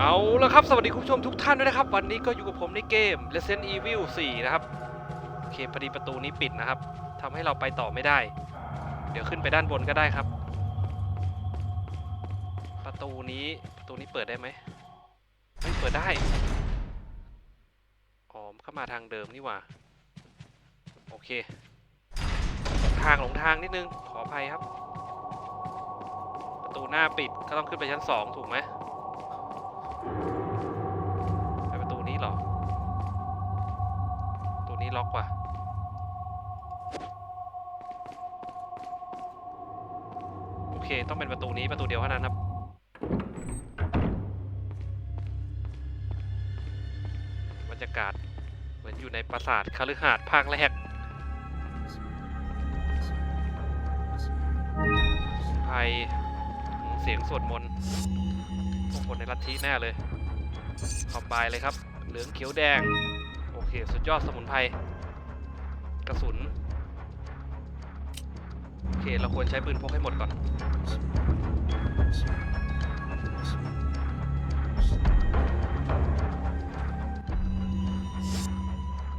เอาละครับ สวัสดีคุณผู้ชมทุกท่านด้วยนะครับ วันนี้ก็อยู่กับผมในเกม Resident Evil 4 นะครับ โอเคพอดีประตูนี้ปิดนะครับทำให้เราไปต่อไม่ได้ เดี๋ยวขึ้นไปด้านบนก็ได้ครับ ประตูนี้ประตูนี้เปิดได้ไหมไม่เปิดได้อ๋อเข้ามาทางเดิมนี่หว่า โอเค ทางหลงทางนิดนึง ขออภัยครับ ประตูหน้าปิดก็ต้องขึ้นไปชั้นสองถูกไหม ไปประตูนี้หรอประตูนี้ล็อกว่ะโอเค ต้องเป็นประตูนี้ประตูเดียวเท่านั้นครับบรรยากาศเหมือนอยู่ในปราสาทคาฤหาสน์ภาคแรกไทยเสียงสวดมนต์ คนในลัทธิแน่เลยคอมบน์เลยครับ เหลืองเขียวแดง โอเค สุดยอดสมุนไพรกระสุน โอเค เราควรใช้ปืนพกให้หมดก่อน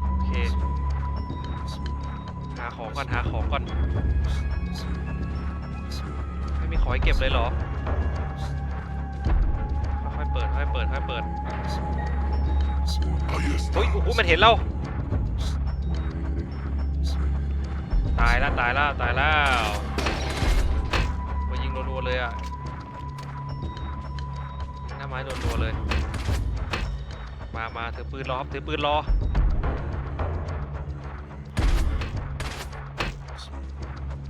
โอเค หาของก่อน หาของก่อน ไม่มีของให้เก็บเลยเหรอ เปิดค่อยๆเปิดค่อยๆเปิดเฮ้ยโอ้โหมันเห็นเราตายแล้วตายแล้วตายแล้วไปยิงรัวๆเลยอะยิงหน้าไม้รัวๆเลย มามาถือปืนรอครับถือปืนรอ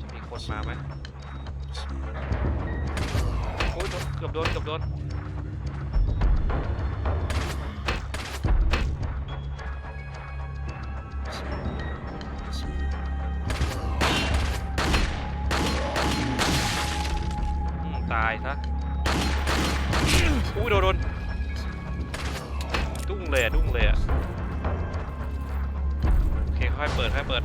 จะมีคนมาไหมโอ้ยโดนเกือบโดนเกือบโดน นดุ้งเลยอะดุ้งเลยอะโอเคค่อยเปิดค่อยเปิด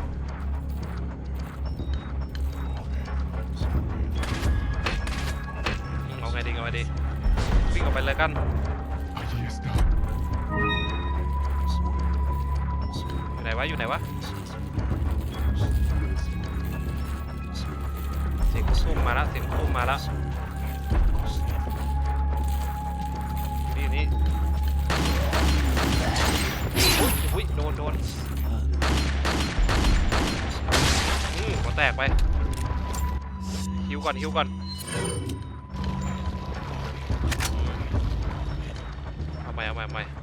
เอาไงดีเอาไงดีวิ่งออกไปเลยกันอยู่ไหนวะอยู่ไหนวะเสียงพุ่มมาแล้วเสียงพุ่มมาแล้ว อุ้ยโดนโดนอืมหัวแตกไปฮิวก่อนฮิวก่อนเอาใหม่เอาใหม่เอาใหม่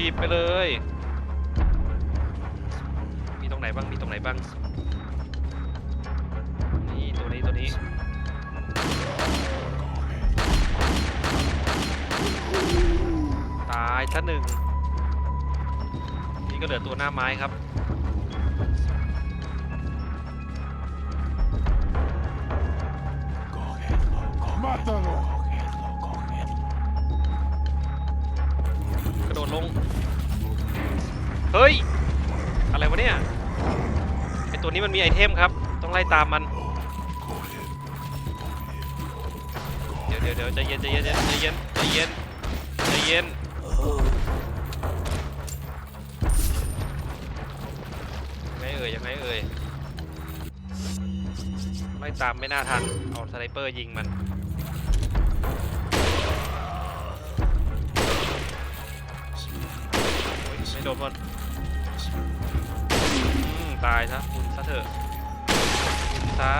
ทีบไปเลย มีตรงไหนบ้าง มีตรงไหนบ้าง นี่ตัวนี้ตัวนี้ ตายชั้นหนึ่ง นี่ก็เหลือตัวหน้าไม้ครับ ¡Mátalo! กระโด ดลง เฮ้ย อะไรวะเนี่ย ไอตัวนี้มันมีไอเทมครับ ต้องไล่ตามมัน เดี๋ยวเดี๋ยวเดี๋ยวใจเย็นใจเย็นใจเย็นใจเย็นใจเย็นยังไงเอ่ยยังไงเอ่ยไล่ตามไม่น่าทัน เอาสไนเปอร์ยิงมัน ไม่โดนมันอืมตายซะคุณซะเถอะคุณซะ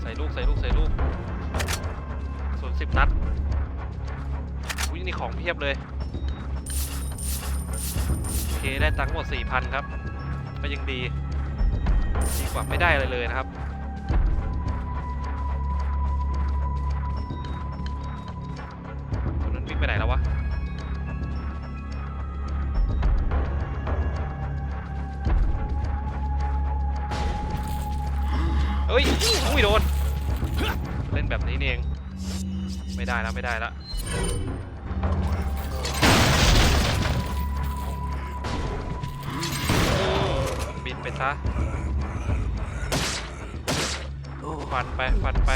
ใส่ลูกใส่ลูกใส่ลูกส่วนสิบนัดอุ้ยนี่ของเพียบเลยโอเคได้ตังค์หมดสี่พันครับ ก็ยังดี ดีกว่าไม่ได้อะไรเลยนะครับ แล้วไม่ได้แล้วบินไปซะฟันไปฟันไป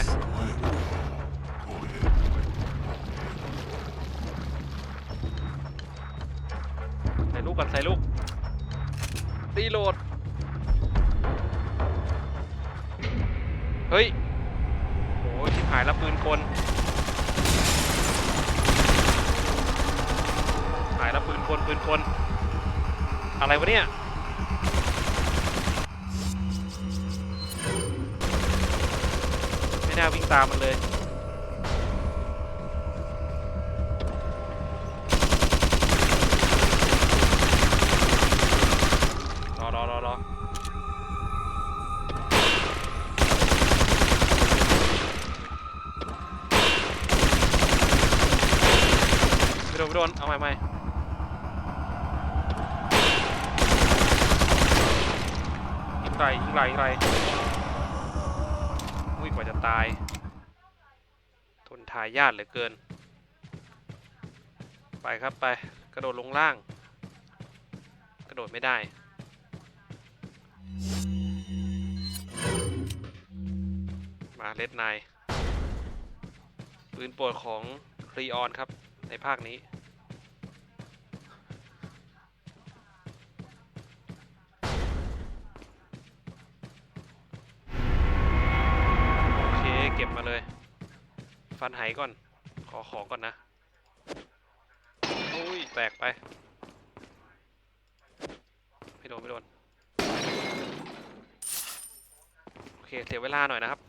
ใส่ลูกก่อนใส่ลูกรีโหลด อะไรวะเนี่ยไม่น่าวิ่งตามมันเลยรอรอรอรอไม่โดนโดนเอาใหม่ใหม่ยิง ไหลยิงไหลยิงไหลอุ้ยกว่าจะตาย ทนทายาทเหลือเกิน ไปครับไป กระโดดลงล่าง กระโดดไม่ได้ มาเลดไนปืนโปรดของครีออนครับในภาคนี้ เคเก็บมาเลย ฟันไหก่อน ขอของก่อนนะอุ้ยแตกไป ไม่โดน ไม่โดน โอเค เสียเวลาหน่อยนะครับ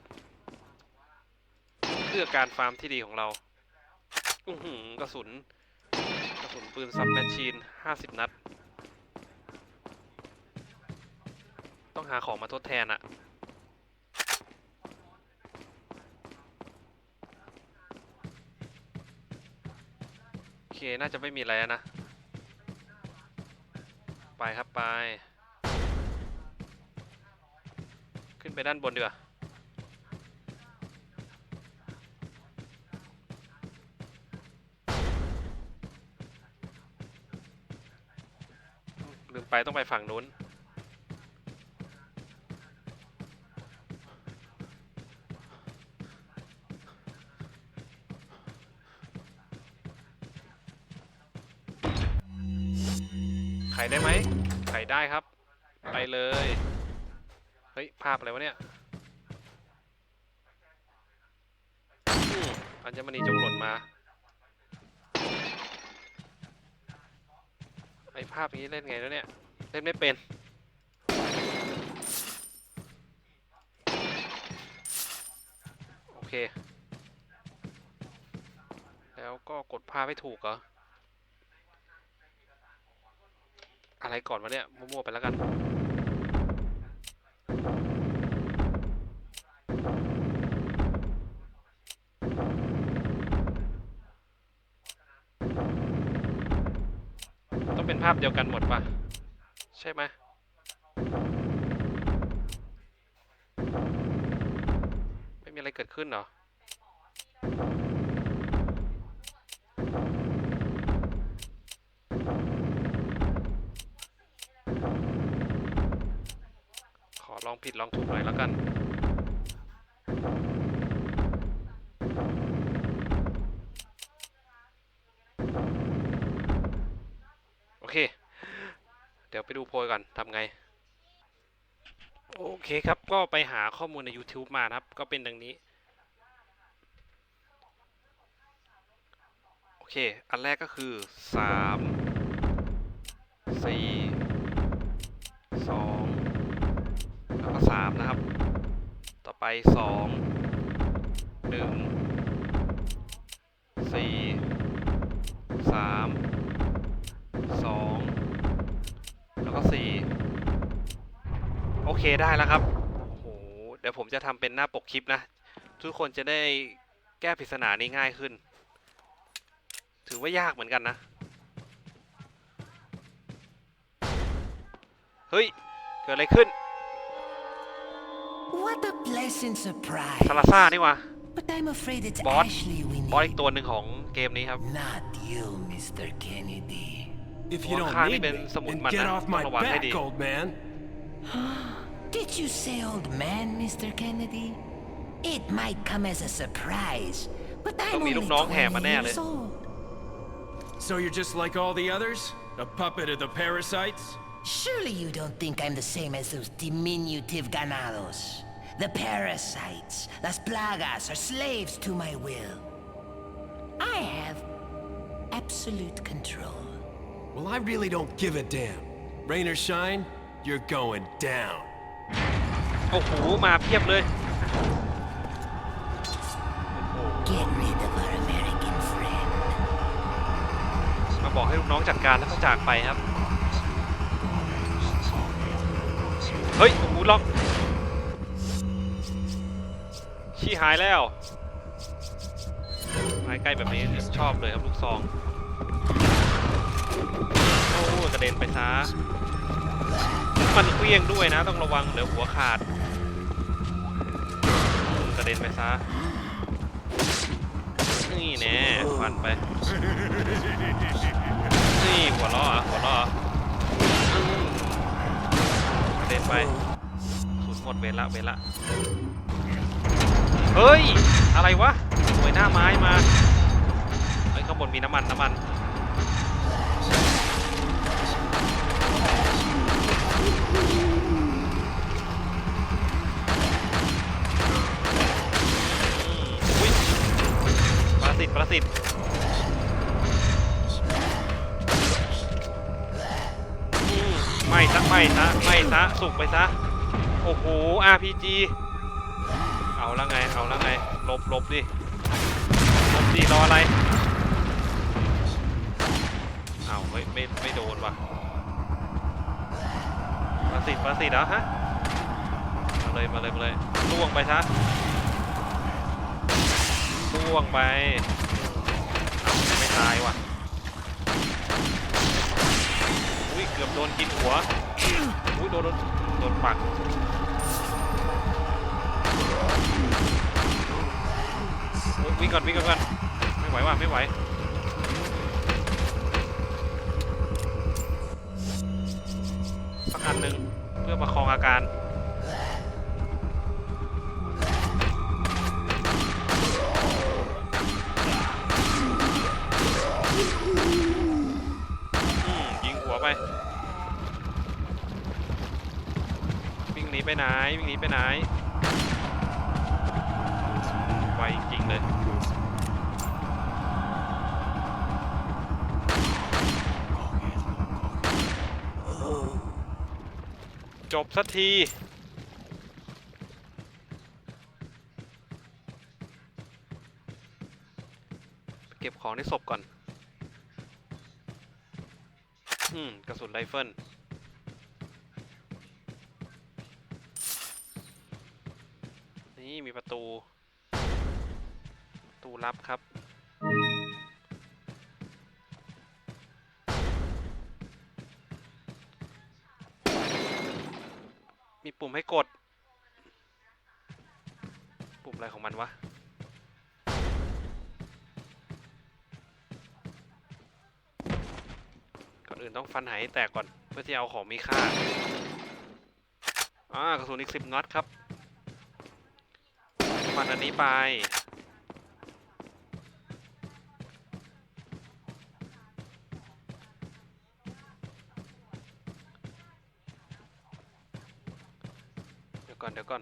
เพื่อการฟาร์มที่ดีของเรา อือหือกระสุน กระสุนปืนซับแมชชีน 50 นัด ต้องหาของมาทดแทนอะ เคน่าจะไม่มีอะไรแล้วนะ ไปครับไป ขึ้นไปด้านบนดีกว่าลืมไปต้องไปฝั่งนู้น ไขได้ไหมไขได้ครับ ไปเลย เฮ้ย ภาพอะไรวะเนี่ยอืมอัญมณีจงหล่นมา ไอภาพนี้เล่นไงแล้วเนี่ย เล่นไม่เป็น โอเค แล้วก็กดภาพให้ถูกเหรอ อะไรก่อนวะเนี่ย มั่วๆไปแล้วกัน ต้องเป็นภาพเดียวกันหมดปะใช่ไหมไม่มีอะไรเกิดขึ้นเหรอ ข อลองผิดลองถูกหน่อยแล้วกัน โอเค เดี๋ยวไปดูโพยก่อนทำไง โอเคครับ ก็ไปหาข้อมูลใน YouTube มาครับ ก็เป็นดังนี้ โอเค อันแรกก็คือ 3 4 2แล้วก็3นะครับ ต่อไป2 1 4 3สองแล้วก็สี่โอเคได้แล้วครับโอ้โหเดี๋ยวผมจะทำเป็นหน้าปกคลิปนะ ทุกคนจะได้แก้ปริศนานี้ง่ายขึ้น ถือว่ายากเหมือนกันนะ เฮ้ย เกิดอะไรขึ้น What a pleasant ซา surprise. ลาซ่านี่วะ But I'm afraid it's Bot. Ashley we บอสอี need. กตัวหนึ่งของเกมนี้ครับ Not you, Mr. Kennedy. If you don't Well, need ben me, someone then man get na- off my dalawa, back, Eddie. old man. Did you say old man, Mr. Kennedy? It might come as a surprise, but I'm ต้องมี only ลูกน้องแห่มา 20 แน่เลย years old. So you're just like all the others? A puppet of the parasites? Surely you don't think I'm the same as those diminutive ganados. The parasites, las plagas, are slaves to my will. I have absolute control. Well, I really don't give a damn. Rain or shine, you're going down. โอ้โห มาเพียบเลย Get rid of our American friend. มาบอกให้ลูกน้องจัดการแล้วก็จากไปครับ เฮ้ย โอ้โหล็อก ชี้หายแล้วมาใกล้แบบนี้ชอบเลยครับลูกซอง โอ้กระเด็นไปซะมันเคลี้ยงด้วยนะ ต้องระวังเดี๋ยวหัวขาดกระเด็นไปซะนี่แน่ฟันไป นี่หัวล้ออะหัวล้ออ่อกระเด็นไปสุดหมดเวละเวละ เฮ้ย อะไรวะหน่วยหน้าไม้มา เฮ้ยข้างบนมีน้ำมันน้ำมัน อุ้ยปรสิตประสิตอืมไม่ซะไม่ซะไม่ซะสุกไปซะ โอ้โห RPG เอาละไง เอาละไงหลบหลบดิหลบดิรออะไร เอาเฮ้ยไม่ไม่โดนว่ะประสิทธิ์ประสิทธิ์เหรอฮะ มาเลยมาเลยมาเลยล่วงไปซะล่วงไปเอาไม่ตายว่ะอุ้ยเกือบโดนกินหัวอุ้ยโดนโดนโดนปัก โอ้ยวิ่งก่อนวิ่งก่อนก่อนไม่ไหวว่ะไม่ไหวสักอันหนึ่งเพื่อประคองอาการยิงหัวไป วิ่งหนีไปไหนวิ่งหนีไปไหน จบสักทีเก็บของในศพก่อน อืม กระสุนไรเฟิลนี่มีประตู ประตูลับครับ ปุ่มให้กด ปุ่มอะไรของมันวะ ก่อนอื่นต้องฟันหายให้แตกก่อน เพื่อที่เอาของมีค่า อ่ากระสุนอีกสิบนัดครับฟันอันนี้ไป ก่อนเดี๋ยวก่อน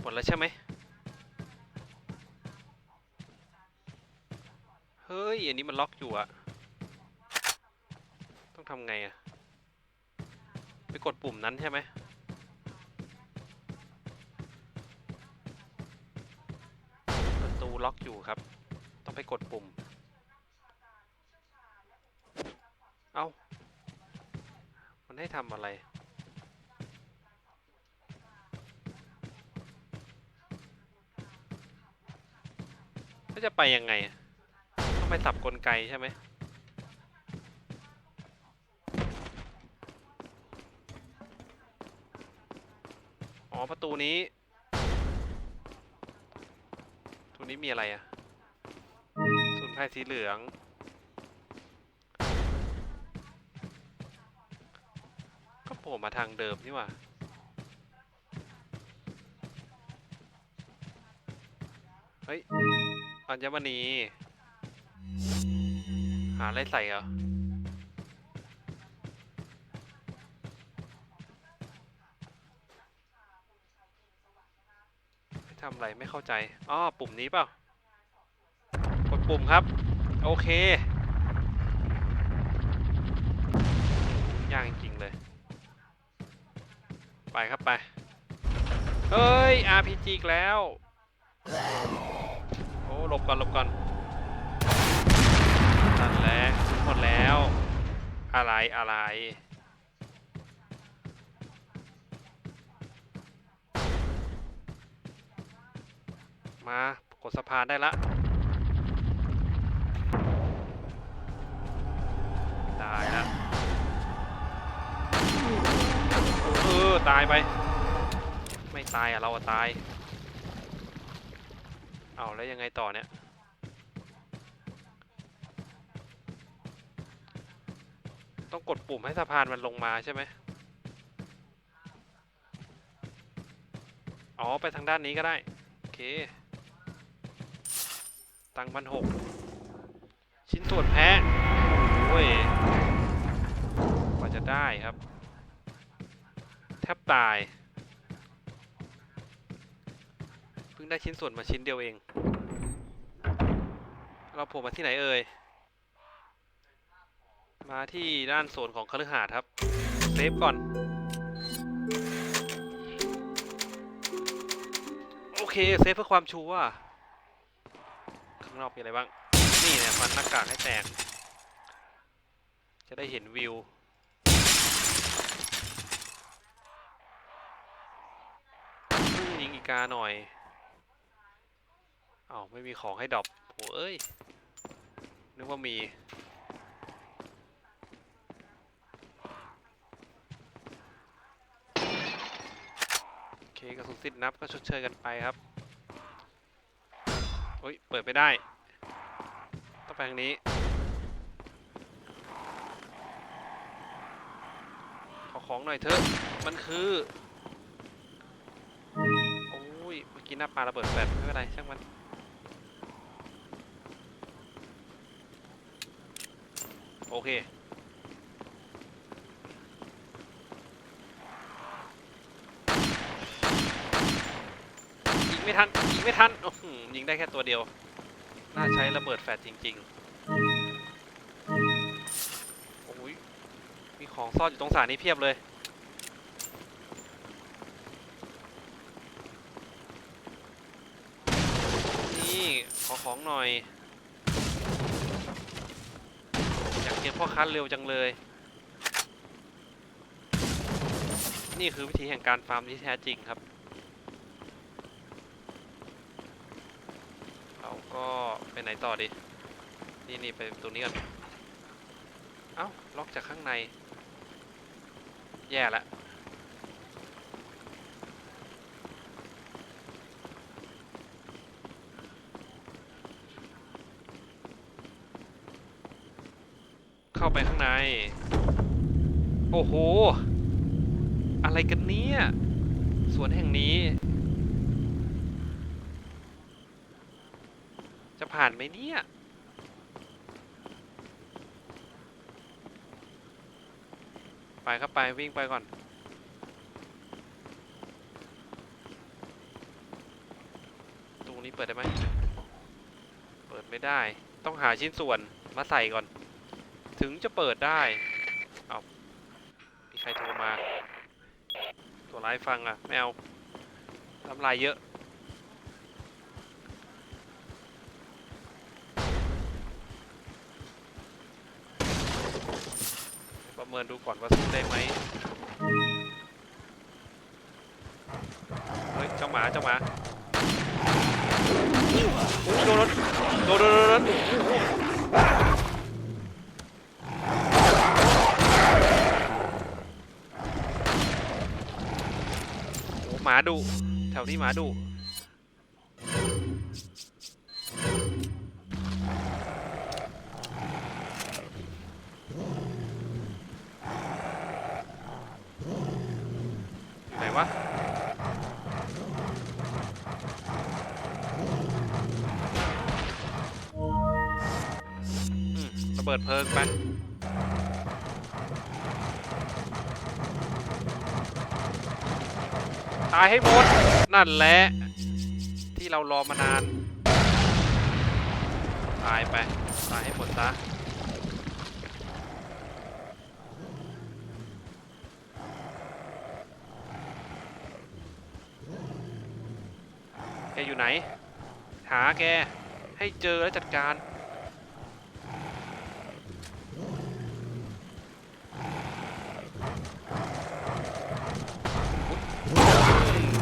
หมดแล้วใช่ไหมเฮ้ย อันนี้มันล็อกอยู่อะต้องทำไงอะไปกดปุ่มนั้นใช่ไหมประตูล็อกอยู่ครับ ต้องไปกดปุ่ม เอ้า มันให้ทำอะไร แล้วจะไปยังไง ต้องไปสับกลไกใช่ไหมอ๋อ ประตูนี้ ประตูนี้มีอะไรอะสูนไพ่สีเหลือง ก็โผล่มาทางเดิมนี่หว่าเฮ้ย อัญมณี หาอะไรใส่เหรอไม่ทำอะไรไม่เข้าใจ อ๋อ ปุ่มนี้เปล่า กดปุ่มครับ โอเค ยากจริงเลย ไปครับไป เฮ้ย RPG อีกแล้ว หลบก่อนหลบก่อนนั่นแหละหมดแล้ว อะไรอะไรมากดสะพานได้ละ ได้ล้วเออตายไป ไม่ตายอะเราอะตาย เอาแล้วยังไงต่อเนี่ย ต้องกดปุ่มให้สะพานมันลงมาใช่ไหมอ๋อ ไปทางด้านนี้ก็ได้ โอเค ตังพันหก ชิ้นส่วนแพะโอ้ยกว่าจะได้ครับ แทบตาย เพิ่ง ได้ชิ้นส่วนมาชิ้นเดียวเอง เราโผล่มาที่ไหนเอ่ย มาที่ด้านโซนของคฤหาสน์ครับ เซฟก่อน โอเค เซฟเพื่อความชัวร์ข้างนอกมีอะไรบ้าง นี่เนี่ยฟันหน้ากากให้แตก จะได้เห็นวิวยิงอีกาหน่อย อาวไม่มีของให้ดรอปโหเอ้ย นึกว่ามี โอเคกระสุนสิ้นนับก็ชดเชยกันไปครับเฮ้ย เปิดไม่ได้ ต้องไปทางนี้ ขอของหน่อยเถอะ มันคือ โอ้ย เมื่อกี้หน้าปลาระเบิดแฟลชไม่เป็นไรช่างมัน อเคยิงไม่ทันยิงไม่ทันอื้อหือยิงได้แค่ตัวเดียว น่าใช้ระเบิดแฟลชจริงๆโอ้ยมีของซ่อนอยู่ตรงสานี้เพียบเลย นี่ ขอของหน่อย อยากเจอพ่อค้าเร็วจังเลย นี่คือวิธีแห่งการฟาร์มที่แท้จริงครับ เราก็ไปไหนต่อดี นี่นี่ไปตรงนี้ก่อนเอ้า ล็อกจากข้างใน แย่ละาไปข้างใน โอ้โห อะไรกันเนี่ยสวนแห่งนี้ จะผ่านไหมเนี่ย ไปครับไปวิ่งไปก่อน ตรงนี้เปิดได้ไหม เปิดไม่ได้ ต้องหาชิ้นส่วนมาใส่ก่อน ถึงจะเปิดได้ เอามีใครโทรมา ตัวร้ายฟังอะไม่เอาทำลายเยอะ ประเมินดูก่อนว่าสู้ได้ไหมเฮ้ยเจ้าหมาเจ้าหมาโอ้ยโดนรถโดนรถโดนรถ ดุแถวนี้หมาดุไหนวะระเบิดเพลิงไป ตายให้หมด นั่นแหละ ที่เรารอมานาน ตายไป ตายให้หมดซะแกอยู่ไหน หาแก ให้เจอแล้วจัดการ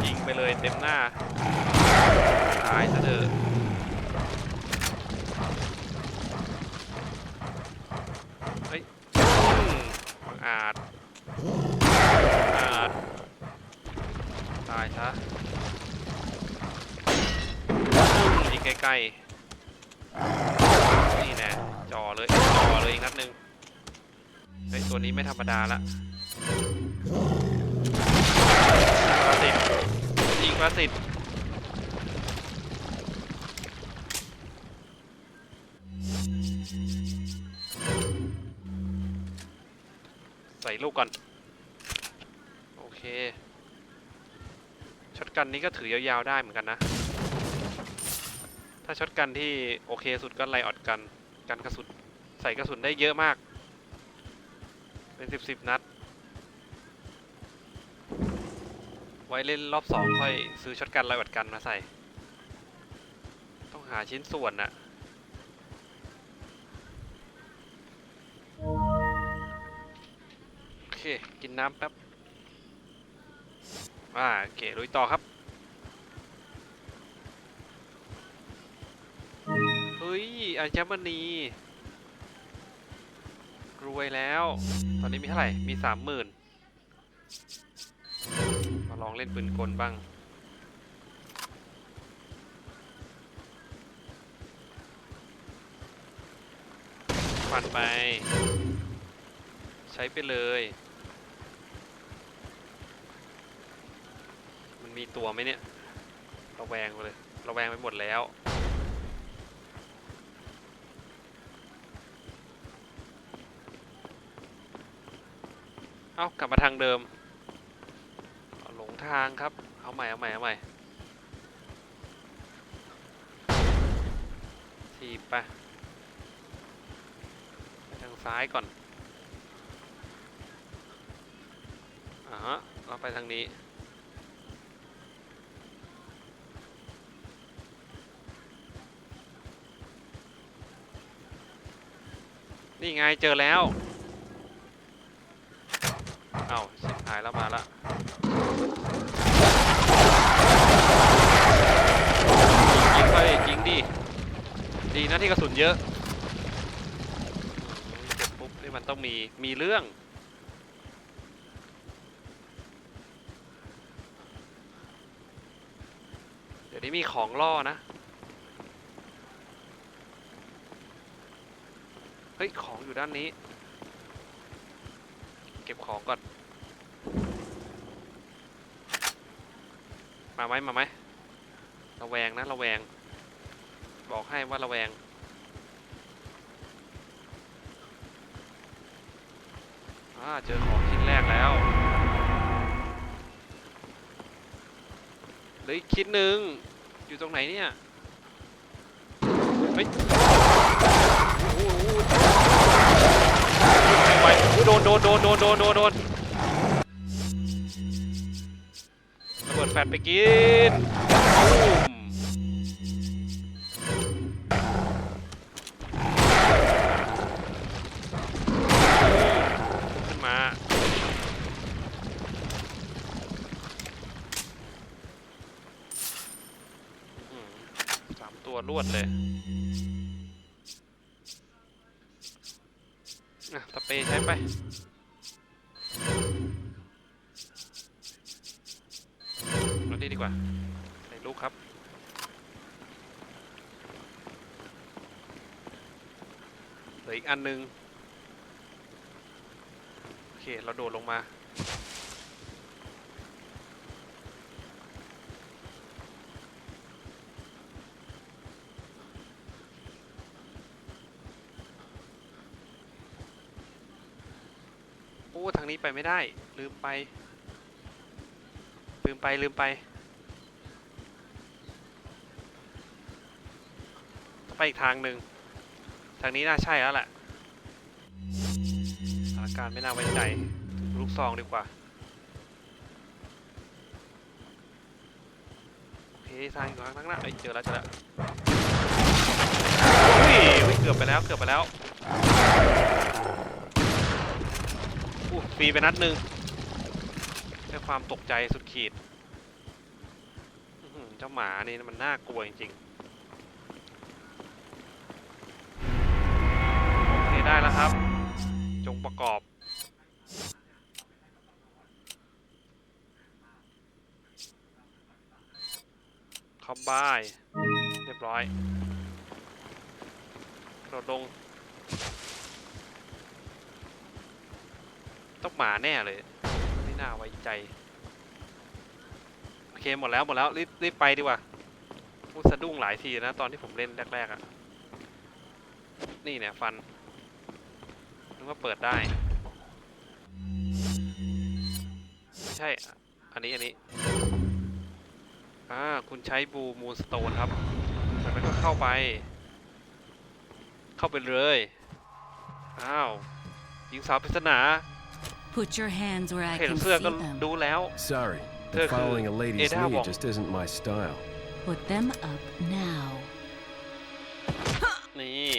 ยิงไป เลยเต็มหน้าตายซะเถอะเฮ้ยอืมบังอาจบังอาจตายซะยิงใกล้ๆนี่แน่จ่อเลยจ่อเลยอีกนัดหนึ่งเฮ้ยตัวนี้ไม่ธรรมดาละ ยิงประสิทธิ์ใส่ลูกก่อน โอเคช็อตกันนี้ก็ถือยาวๆได้เหมือนกันนะ ถ้าช็อตกันที่โอเคสุดก็ไลออดกัน กันกระสุนใส่กระสุนได้เยอะมาก เป็นสิบสิบนัด ไว้เล่นรอบสองค่อยซื้อช็อตกันไลออดกันมาใส่ ต้องหาชิ้นส่วนน่ะโอเค กินน้ำแป๊บ อ่าโอเคลุยต่อครับ เฮ้ยอัญมณีรวยแล้ว ตอนนี้มีเท่าไหร่ มีสามหมื่น ลองเล่นปืนกลบ้างฟันไป ใช้ไปเลย มันมีตัวไหมเนี่ย ระแวงไปเลย ระแวงไปหมดแล้วเอากลับมาทางเดิม ทางครับ เอาใหม่เอาใหม่เอาใหม่ทีบไปทางซ้ายก่อนอ่าฮะเราไปทางนี้นี่ไงเจอแล้ว เอ้าชิบหายแล้วมาละ ดีนะที่กระสุนเยอะเก็บปุ๊บนี่มันต้องมี มีเรื่อง เดี๋ยวนี้มีของล่อนะ เฮ้ย ของอยู่ด้านนี้ เก็บของก่อน มาไหมมาไหมระแวงนะระแวง บอกให้ว่าระแวง อ่า เจอของชิ้นแรกแล้วเหลืออีกชิ้นหนึ่งอยู่ตรงไหนเนี่ย เฮ้ย โอ้โหไปโดนโดนโดนโดนโดนโดนโดนระเบิดแฟดไปกินตูมขึ้น อะสเปรย์ใช้ไปนี้ดีกว่าใส่ลูกครับเหลืออีกอันหนึง โอเค เราโดดลงมา โอ้ ทาง นี้ไปไม่ได้ ลืมไป ลืมไปลืมไป ต้องไปอีกทางหนึ่ง ทางนี้น่าใช่แล้วแหละสถานการณ์ไม่น่าไว้ใจลูกซองดีกว่า โอเค ทางอยู่ข้างหน้าเอ้ยเจอแล้วเจอแล้วอุ้ยอุ้ยเกือบไปแล้วเกือบไปแล้ว อู้ฟรีไปนัดหนึ่งด้วยความตกใจสุดขีดเจ้าหมานี่มันน่ากลัวจริงๆ โอเคได้แล้วครับ จงประกอบคอมบาย เรียบร้อยกระโดดลง ต้อง หมาแน่เลย ไม่น่าไว้ใจ โอเคหมดแล้วหมดแล้วรีบรีบไปดีกว่าพูดสะดุ้งหลายทีนะ ตอนที่ผมเล่นแรกๆอะ่ะ นี่เนี่ยฟันนึกว่าเปิดได้ ไม่ใช่ อันนี้อันนี้ อ่า คุณใช้บูมูนสโตนครับจากนั้นก็เข้าไป เข้าไปเลย อ้าว หญิงสาวปริศนา Put your hands where I เห็น can เสื้อ see ก็ them. ดูแล้ว Sorry, They're but following a good. lady's Ada lead Wong. just isn't my style. Put them up now. นี่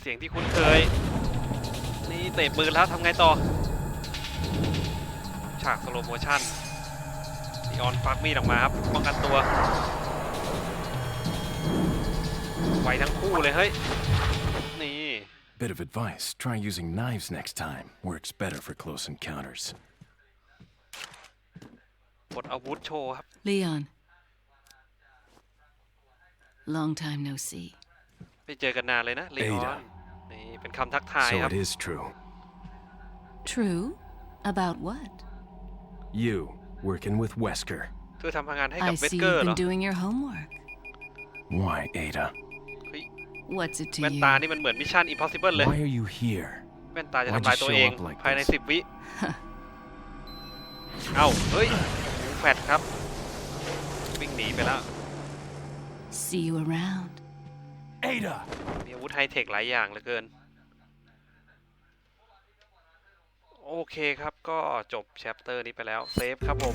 เสียงที่คุ้นเคย นี่เตะปืนแล้วทำไงต่อ ฉากสโลโมชั่นนีออนฟักมีดออกมาครับป้องกันตัว ไวทั้งคู่เลยเฮ้ยนี่ Bit of advice try using knives next time. Works better for close encounters. ปลดอาวุธโชว์ครับ Leon. Long time no see. ไปเจอกันนานเลยนะเลออน Ada นี่เป็นคำทักทาย So ครับ it is true. True? About what? You working with Wesker. เธอทำงานให้กับ I เวส see เกอ you've ร์เหรอ been doing your homework. Why, Ada? เฮ้ย What's it to แว่น you? ตานี่มันเหมือนมิชชั่นอิมพอสิเบิลเลย Why are you here? แว่นตาจะ Why'd ทำลาย you ตัว show เอง up like ภายใน this? สิบวิ เอ้า เฮ้ยแฟดครับ วิ่งหนีไปแล้ว See you around. Ada! มีอาวุธไฮเทคหลายอย่างเหลือเกิน โอเคครับก็จบแชปเตอร์นี้ไปแล้ว เซฟครับผม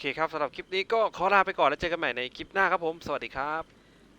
เคครับสำหรับคลิปนี้ก็ขอลาไปก่อนแล้วเจอกันใหม่ในคลิปหน้าครับผม สวัสดีครับ